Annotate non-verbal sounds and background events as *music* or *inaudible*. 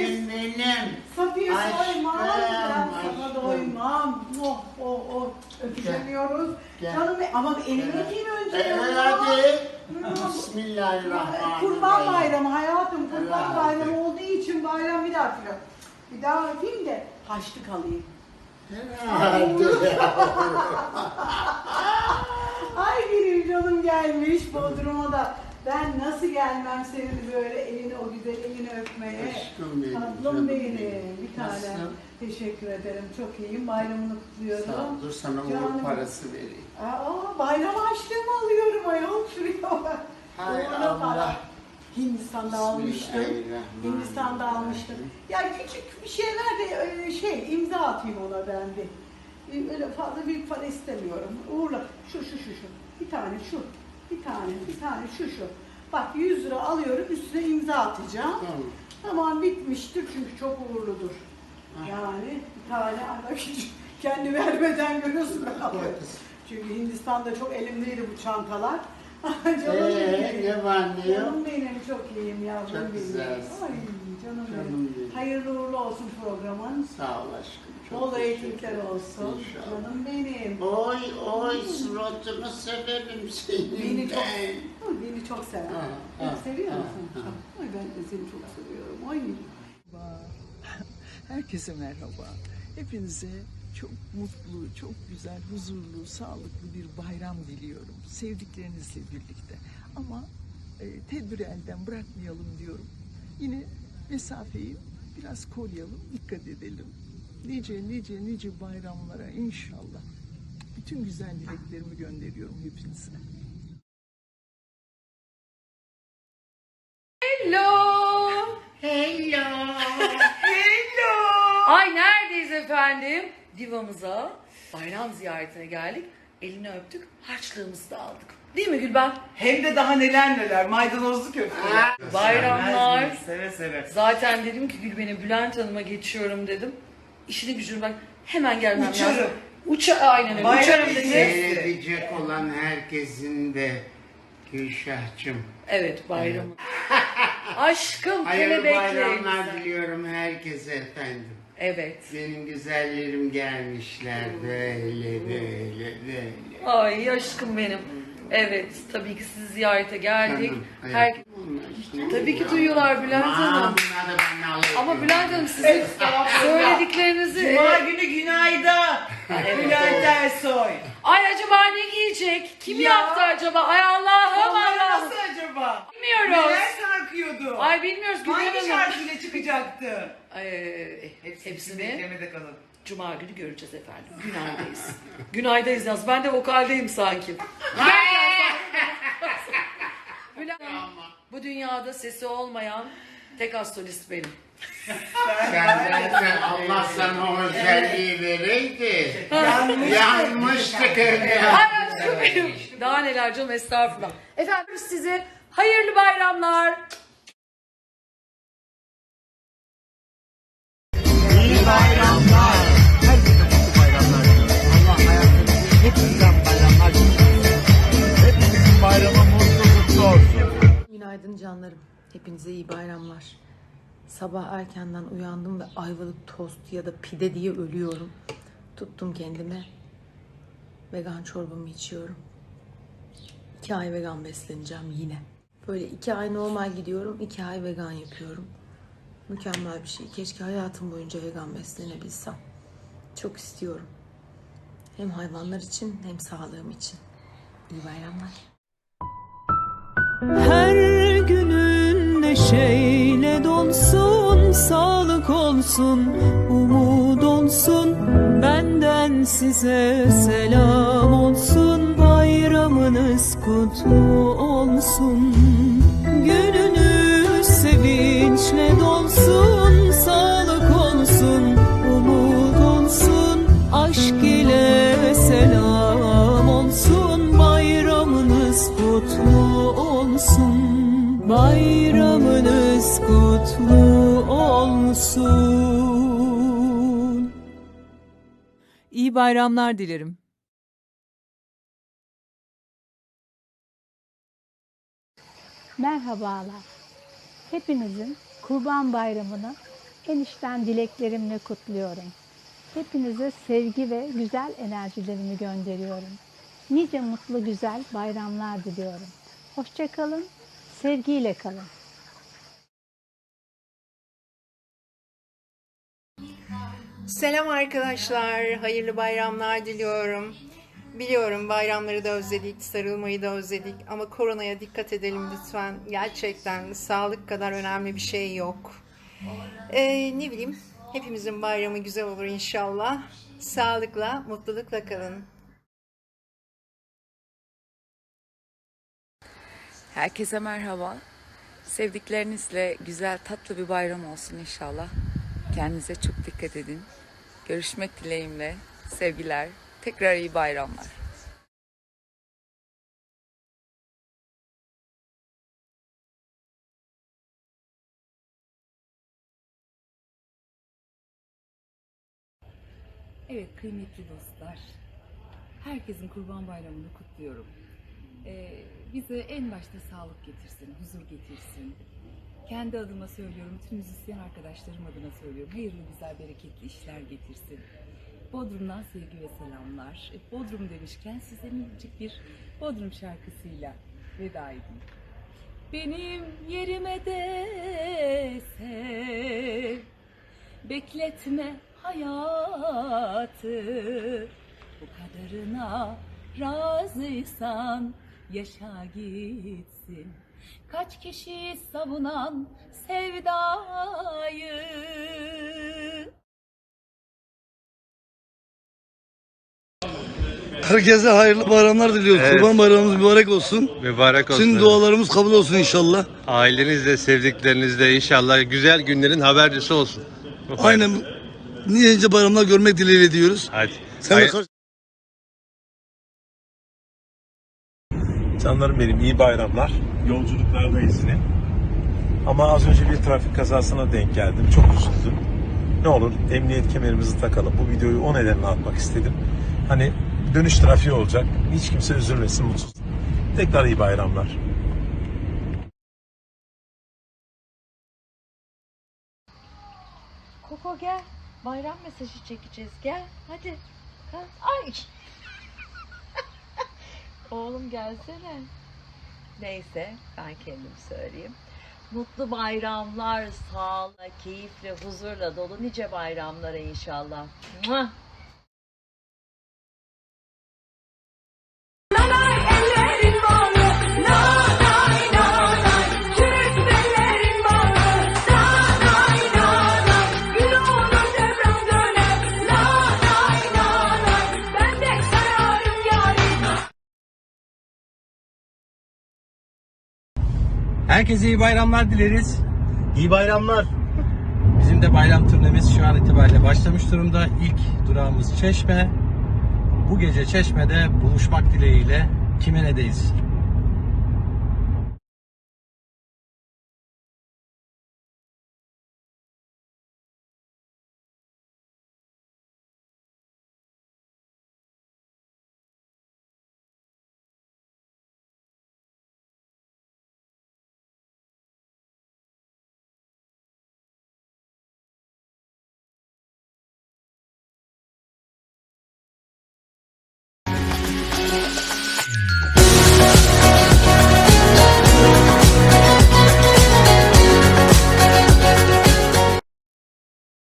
Sofim benim. Safiye soymam. Ben sana doymam. Oh oh oh. Öpüşemiyoruz. Gel. Canım ama elini öpeyim önce. Ya. hadi. Bismillahirrahmanirrahim. Kurban bayramı hayatım. Kurban Evet. bayramı olduğu için bayram bir daha filan. Bir daha öpeyim de haçlık alayım. *laughs* Ay benim canım gelmiş Bodrum'a da. Ben nasıl gelmem senin böyle elini o güzel elini öpmeye. Aşkım benim, Tatlım canım benim. Bir tane. Nasılsın? Teşekkür ederim. Çok iyiyim. Bayramını kutluyorum. Sağ ol, dur sana Canım. uğur parası vereyim. Aa, bayram harçlığımı alıyorum ayol şuraya bak. Hay Uğurlu Allah. Hindistan'da almıştım. Bismillahirrahmanirrahim. Hindistan'da almıştım. Ya küçük bir şeyler de öyle şey imza atayım ona ben de. Ee, Öyle fazla büyük para istemiyorum. Uğurla şu şu şu şu. Bir tane şu. Bir tane bir tane şu şu. Bak 100 lira alıyorum üstüne imza atacağım. Tamam. Tamam bitmiştir çünkü çok uğurludur. Ah. Yani bir tane ana kendi vermeden görüyorsun ben alıyorum. Çünkü Hindistan'da çok elimdeydi bu çantalar. *laughs* canım Ee, benim. ne var ne yok? Canım benim çok iyiyim yavrum Çok benim. güzelsin. Ay canım, Canım benim. benim. Hayırlı uğurlu olsun programın. Sağ ol aşkım. Çok Bol ederim. olsun. İnşallah. Canım benim. Oy oy suratını severim senin. Beni çok, ben. Hı, beni çok sever. Ha, Beni ha, seviyor ha, musun? ha. Ay ben de seni çok seviyorum. Ay. Merhaba. *laughs* Herkese merhaba. Hepinize çok mutlu, çok güzel, huzurlu, sağlıklı bir bayram diliyorum. Sevdiklerinizle birlikte. Ama e, tedbiri elden bırakmayalım diyorum. Yine mesafeyi biraz koruyalım, dikkat edelim. Nice nice nice bayramlara inşallah. Bütün güzel dileklerimi gönderiyorum hepinize. Hello. Hello. Ay neredeyiz efendim? Divamıza bayram ziyaretine geldik. Elini öptük, harçlığımızı da aldık. Değil mi Gülben? Hem de daha neler neler maydanozlu köfte. Bayramlar. Seve seve. Zaten dedim ki Gülben'e Bülent Hanım'a geçiyorum dedim. İşini gücünü bak hemen gelmem Uçarım. lazım. Uça aynen öyle. Bayram Uçarım dedi. Seyredecek olan herkesin de Gülşah'cığım. Evet bayramı. *laughs* Aşkım Hayırlı bayramlar diliyorum herkese efendim. Evet. Benim güzellerim gelmişler böyle böyle böyle. Ay aşkım benim. Evet tabii ki sizi ziyarete geldik. Canım, Her... Tabii ki duyuyorlar Bülent Hanım. Ama Bülent Hanım sizin söylediklerinizi... Cuma günü günaydın. Evet, Bülent. Ersoy. Ay acaba ne giyecek? Kim Ya. yaptı acaba? Ay Allah'ım Onları Allah'ım. nasıl acaba? Bilmiyoruz. Neler sarkıyordu? Ay bilmiyoruz Gülben Hangi şarkıyla çıkacaktı? Ay, hepsini beklemede kalın. Cuma günü göreceğiz efendim. Günaydayız. *laughs* Günaydayız yaz. Ben de vokaldeyim sanki. Bülent bu dünyada sesi olmayan tek az solist benim. Sen zaten Allah sana o özelliği vereydi. Yanmıştık öyle. Benim. Daha neler canım estağfurullah. Efendim size hayırlı bayramlar. Canlarım. Hepinize iyi bayramlar. Sabah erkenden uyandım ve ayvalık tost ya da pide diye ölüyorum. Tuttum kendime. Vegan çorbamı içiyorum. İki ay vegan besleneceğim yine. Böyle iki ay normal gidiyorum, iki ay vegan yapıyorum. Mükemmel bir şey. Keşke hayatım boyunca vegan beslenebilsem. Çok istiyorum. Hem hayvanlar için hem sağlığım için. İyi bayramlar. Her dolsun, sağlık olsun, umut olsun. Benden size selam olsun, bayramınız kutlu olsun. Gününüz sevinçle dolsun, sağlık olsun, umut olsun. Aşk ile selam olsun, bayramınız kutlu olsun. Bayramınız kutlu olsun. İyi bayramlar dilerim. Merhabalar. Hepinizin Kurban Bayramı'nı enişten dileklerimle kutluyorum. Hepinize sevgi ve güzel enerjilerimi gönderiyorum. Nice mutlu güzel bayramlar diliyorum. Hoşçakalın, sevgiyle kalın. Selam arkadaşlar, hayırlı bayramlar diliyorum. Biliyorum bayramları da özledik, sarılmayı da özledik ama koronaya dikkat edelim lütfen. Gerçekten sağlık kadar önemli bir şey yok. Ee, ne bileyim, hepimizin bayramı güzel olur inşallah. Sağlıkla, mutlulukla kalın. Herkese merhaba. Sevdiklerinizle güzel tatlı bir bayram olsun inşallah. Kendinize çok dikkat edin. Görüşmek dileğimle. Sevgiler. Tekrar iyi bayramlar. Evet kıymetli dostlar. Herkesin kurban bayramını kutluyorum. Ee, bize en başta sağlık getirsin, huzur getirsin. Kendi adıma söylüyorum, tüm müzisyen arkadaşlarım adına söylüyorum. Hayırlı, güzel, bereketli işler getirsin. Bodrum'dan sevgi ve selamlar. E, Bodrum demişken size minicik bir Bodrum şarkısıyla veda edeyim. Benim yerime de sev, bekletme hayatı. Bu kadarına razıysan yaşa gitsin. Kaç kişi savunan sevdayı. Herkese hayırlı bayramlar diliyoruz. Evet. Kurban bayramımız mübarek olsun. Mübarek olsun. Tüm dualarımız kabul olsun inşallah. Ailenizle, sevdiklerinizle inşallah güzel günlerin habercisi olsun. Aynen nice bayramlar görmek dileğiyle diyoruz. Hadi. Sen de Canlarım benim iyi bayramlar. Yolculuklardayız yine. Ama az önce bir trafik kazasına denk geldim. Çok üzüldüm. Ne olur emniyet kemerimizi takalım. Bu videoyu o nedenle atmak istedim. Hani dönüş trafiği olacak. Hiç kimse üzülmesin, mutsuz. Tekrar iyi bayramlar. Koko gel. Bayram mesajı çekeceğiz. Gel. Hadi. Kalk. Ay. Oğlum gelsene. Neyse ben kendim söyleyeyim. Mutlu bayramlar, sağlıkla, keyifle, huzurla dolu nice bayramlara inşallah. Mua! Herkese iyi bayramlar dileriz. İyi bayramlar. Bizim de bayram turnemiz şu an itibariyle başlamış durumda. İlk durağımız Çeşme. Bu gece Çeşme'de buluşmak dileğiyle Kimene'deyiz.